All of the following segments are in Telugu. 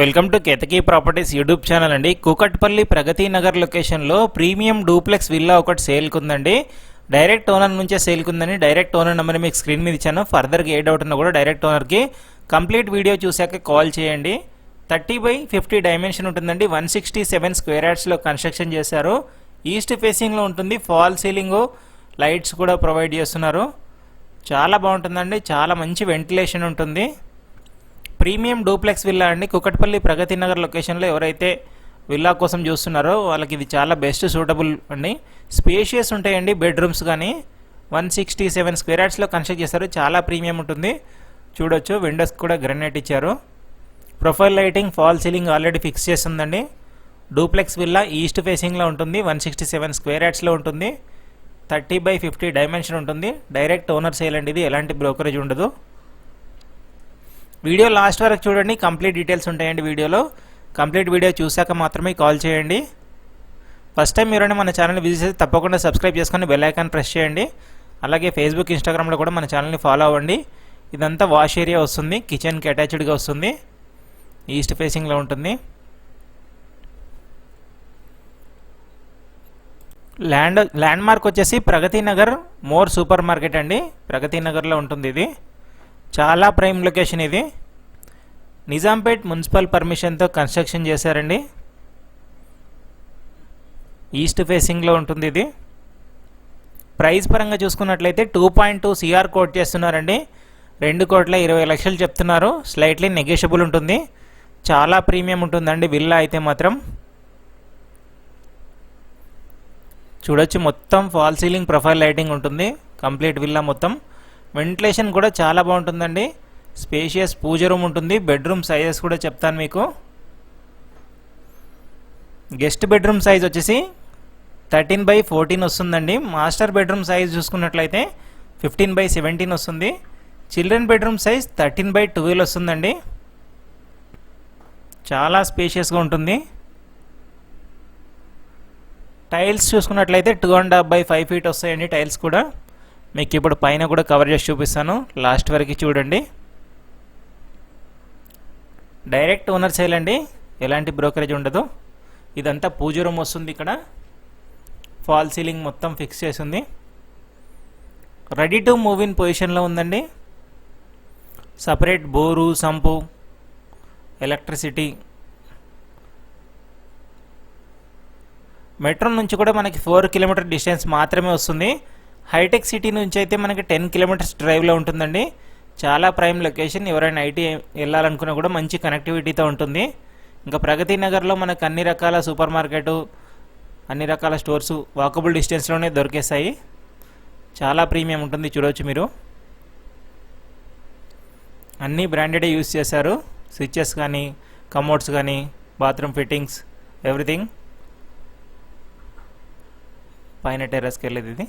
Welcome to Ketaki properties YouTube channel అండి. కూకట్పల్లి ప్రగతి నగర్ లొకేషన్లో ప్రీమియం డూప్లెక్స్ విల్లా ఒకటి సేల్కి ఉందండి డైరెక్ట్ ఓనర్ నుంచే సేల్కుందని డైరెక్ట్ ఓనర్ నెంబర్ మీకు స్క్రీన్ మీద ఇచ్చాను. ఫర్దర్గా ఏ డౌట్ ఉన్నా కూడా డైరెక్ట్ ఓనర్కి కంప్లీట్ వీడియో చూశాక కాల్ చేయండి. థర్టీ బై ఫిఫ్టీ డైమెన్షన్ ఉంటుందండి. వన్ సిక్స్టీ సెవెన్ స్క్వేర్ యార్డ్స్లో కన్స్ట్రక్షన్ చేశారు. ఈస్ట్ ఫేసింగ్లో ఉంటుంది. ఫాల్ సీలింగు లైట్స్ కూడా ప్రొవైడ్ చేస్తున్నారు. చాలా బాగుంటుందండి. చాలా మంచి వెంటిలేషన్ ఉంటుంది. ప్రీమియం డూప్లెక్స్ విల్లా అండి. కుకట్పల్లి ప్రగతి నగర్ లొకేషన్లో ఎవరైతే విల్లా కోసం చూస్తున్నారో వాళ్ళకి ఇది చాలా బెస్ట్ సూటబుల్ అండి. స్పేషియస్ ఉంటాయండి బెడ్రూమ్స్ కానీ. వన్ సిక్స్టీ సెవెన్ స్క్వేర్ యార్డ్స్లో కన్స్ట్రక్ట్ చేస్తారు. చాలా ప్రీమియం ఉంటుంది. చూడొచ్చు. విండోస్ కూడా గ్రనైట్ ఇచ్చారు. Profile lighting fall ceiling already fix చేస్తుందండి. డూప్లెక్స్ విల్లా ఈస్ట్ ఫేసింగ్లో ఉంటుంది. వన్ సిక్స్టీ సెవెన్ స్క్వేర్ యార్డ్స్లో ఉంటుంది. థర్టీ బై ఫిఫ్టీ డైమెన్షన్ ఉంటుంది. డైరెక్ట్ ఓనర్ సేల్ అండి ఇది. ఎలాంటి బ్రోకరేజ్ ఉండదు. వీడియో లాస్ట్ వరకు చూడండి. కంప్లీట్ డీటెయిల్స్ ఉంటాయండి వీడియోలో. కంప్లీట్ వీడియో చూశాక మాత్రమే కాల్ చేయండి. ఫస్ట్ టైం మీరైనా మన ఛానల్ విజిట్ చేసి తప్పకుండా సబ్స్క్రైబ్ చేసుకొని బెల్ ఐకాన్ ప్రెస్ చేయండి. అలాగే ఫేస్బుక్ ఇన్స్టాగ్రామ్లో కూడా మన ఛానల్ని ఫాలో అవ్వండి. ఇదంతా వాష్ ఏరియా వస్తుంది. కిచెన్కి అటాచ్డ్గా వస్తుంది. ఈస్ట్ ఫేసింగ్లో ఉంటుంది. ల్యాండ్ ల్యాండ్ మార్క్ వచ్చేసి Pragathi Nagar more super market అండి. ప్రగతి నగర్లో ఉంటుంది ఇది. చాలా ప్రైమ్ లొకేషన్ ఇది. నిజాంపేట్ మున్సిపల్ పర్మిషన్తో కన్స్ట్రక్షన్ చేశారండి. ఈస్ట్ ఫేసింగ్లో ఉంటుంది ఇది. ప్రైస్ పరంగా చూసుకున్నట్లయితే two point two CR quote చేస్తున్నారండి. రెండు కోట్ల ఇరవై లక్షలు చెప్తున్నారు. స్లైట్లీ నెగోషియబుల్ ఉంటుంది. చాలా ప్రీమియం ఉంటుందండి విల్లా అయితే మాత్రం. చూడొచ్చు మొత్తం ఫాల్ సీలింగ్ ప్రొఫైల్ లైటింగ్ ఉంటుంది. కంప్లీట్ విల్లా మొత్తం. వెంటిలేషన్ కూడా చాలా బాగుంటుందండి. స్పేషియస్ పూజ రూమ్ ఉంటుంది. బెడ్రూమ్ సైజెస్ కూడా చెప్తాను మీకు. గెస్ట్ బెడ్రూమ్ సైజ్ వచ్చేసి థర్టీన్ బై ఫోర్టీన్ వస్తుందండి. మాస్టర్ బెడ్రూమ్ సైజ్ చూసుకున్నట్లయితే ఫిఫ్టీన్ బై సెవెంటీన్ వస్తుంది. Children bedroom size thirteen by twelve వస్తుందండి. చాలా స్పేషియస్గా ఉంటుంది. టైల్స్ చూసుకున్నట్లయితే two and half by five feet వస్తాయండి టైల్స్ కూడా. మీకు ఇప్పుడు పైన కూడా కవర్ చేసి చూపిస్తాను. లాస్ట్ వరకు చూడండి. డైరెక్ట్ ఓనర్ చేయాలండి ఎలాంటి బ్రోకరేజ్ ఉండదు. ఇదంతా పూజ రూమ్ వస్తుంది ఇక్కడ. ఫాల్ సీలింగ్ మొత్తం ఫిక్స్ చేసింది రెడీ టు మూవ్ ఇన్ పొజిషన్లో ఉందండి. Separate bore sump electricity metro నుంచి కూడా మనకి ఫోర్ కిలోమీటర్ డిస్టెన్స్ మాత్రమే వస్తుంది. హైటెక్ సిటీ నుంచి అయితే మనకి టెన్ కిలోమీటర్స్ డ్రైవ్లో ఉంటుందండి. చాలా ప్రైమ్ లొకేషన్. ఎవరైనా ఐటీ వెళ్ళాలనుకున్నా కూడా మంచి కనెక్టివిటీతో ఉంటుంది. ఇంకా ప్రగతి నగర్లో మనకు అన్ని రకాల సూపర్ మార్కెట్ అన్ని రకాల స్టోర్స్ వాకబుల్ డిస్టెన్స్లోనే దొరికేస్తాయి. చాలా ప్రీమియం ఉంటుంది చూడవచ్చు మీరు. అన్నీ బ్రాండెడే యూస్ చేశారు స్విచ్చెస్ కానీ కమోడ్స్ కానీ బాత్రూమ్ ఫిట్టింగ్స్ ఎవ్రీథింగ్. పైన టెర్రస్కి వెళ్ళేది ఇది.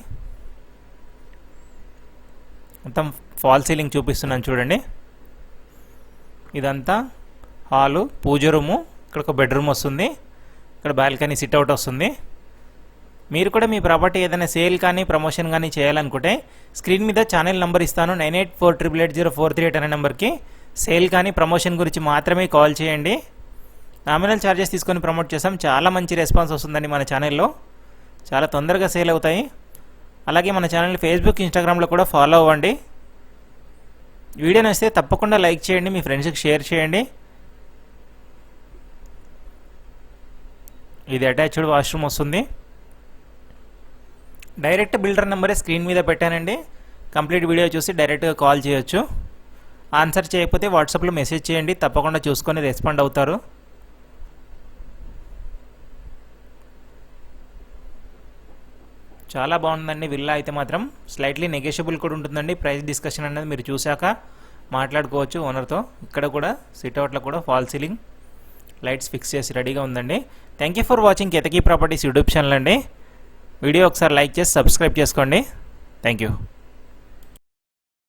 మొత్తం ఫాల్ సీలింగ్ చూపిస్తున్నాను చూడండి. ఇదంతా హాలు పూజ రూము ఇక్కడ ఒక బెడ్రూమ్ వస్తుంది. ఇక్కడ బాల్కనీ సిట్అవుట్ వస్తుంది. మీరు కూడా మీ ప్రాపర్టీ ఏదైనా సేల్ కానీ ప్రమోషన్ కానీ చేయాలనుకుంటే స్క్రీన్ మీద ఛానల్ నెంబర్ ఇస్తాను. Nine eight four triple eight zero four three eight అనే నెంబర్కి సేల్ కానీ ప్రమోషన్ గురించి మాత్రమే కాల్ చేయండి. నామినల్ ఛార్జెస్ తీసుకొని ప్రమోట్ చేస్తాం. చాలా మంచి రెస్పాన్స్ వస్తుందండి మన ఛానల్లో. చాలా తొందరగా సేల్ అవుతాయి. అలాగే మన ఛానల్ని ఫేస్బుక్ ఇన్స్టాగ్రామ్లో కూడా ఫాలో అవ్వండి. వీడియో నచ్చితే తప్పకుండా లైక్ చేయండి మీ ఫ్రెండ్స్కి షేర్ చేయండి. ఇది అటాచ్డ్ వాష్రూమ్ వస్తుంది. డైరెక్ట్ బిల్డర్ నెంబరే స్క్రీన్ మీద పెట్టానండి. కంప్లీట్ వీడియో చూసి డైరెక్ట్గా కాల్ చేయొచ్చు. ఆన్సర్ చేయకపోతే వాట్సాప్లో మెసేజ్ చేయండి తప్పకుండా చూసుకొని రెస్పాండ్ అవుతారు. చాలా బాగుందండి. విల్లా అయితే మాత్రం స్లైట్లీ నెగోషియబుల్ కూడా ఉంటుందండి. ప్రైస్ డిస్కషన్ అనేది మీరు చూశాక మాట్లాడుకోవచ్చు ఓనర్తో ఇక్కడ కూడా సిట్అవుట్లో కూడా ఫాల్ సీలింగ్ లైట్స్ ఫిక్స్ చేసి రెడీగా ఉందండి. Thank you for watching Ketaki properties YouTube channel అండి. వీడియో ఒకసారి లైక్ చేసి సబ్స్క్రైబ్ చేసుకోండి. Thank you